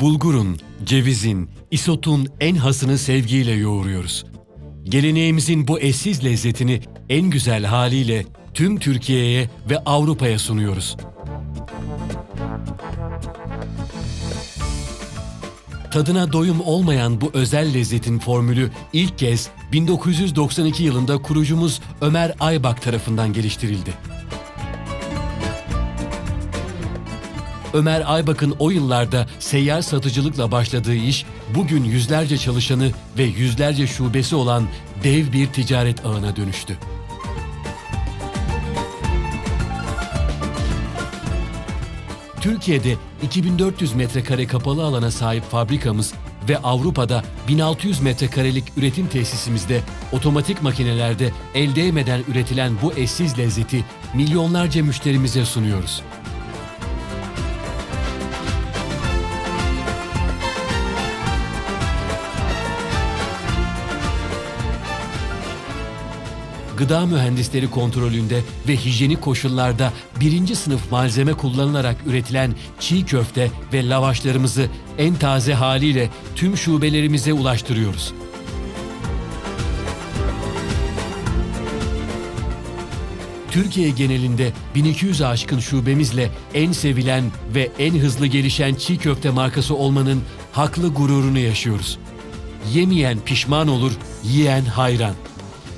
Bulgurun, cevizin, isotun en hasını sevgiyle yoğuruyoruz. Geleneğimizin bu eşsiz lezzetini en güzel haliyle tüm Türkiye'ye ve Avrupa'ya sunuyoruz. Tadına doyum olmayan bu özel lezzetin formülü ilk kez 1992 yılında kurucumuz Ömer Aybak tarafından geliştirildi. Ömer Aybak'ın o yıllarda seyyar satıcılıkla başladığı iş, bugün yüzlerce çalışanı ve yüzlerce şubesi olan dev bir ticaret ağına dönüştü. Türkiye'de 2400 metrekare kapalı alana sahip fabrikamız ve Avrupa'da 1600 metrekarelik üretim tesisimizde otomatik makinelerde el değmeden üretilen bu eşsiz lezzeti milyonlarca müşterimize sunuyoruz. Gıda mühendisleri kontrolünde ve hijyenik koşullarda birinci sınıf malzeme kullanılarak üretilen çiğ köfte ve lavaşlarımızı en taze haliyle tüm şubelerimize ulaştırıyoruz. Türkiye genelinde 1200'e aşkın şubemizle en sevilen ve en hızlı gelişen çiğ köfte markası olmanın haklı gururunu yaşıyoruz. Yemeyen pişman olur, yiyen hayran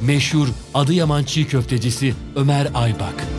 meşhur Adıyaman çiğ köftecisi Ömer Aybak.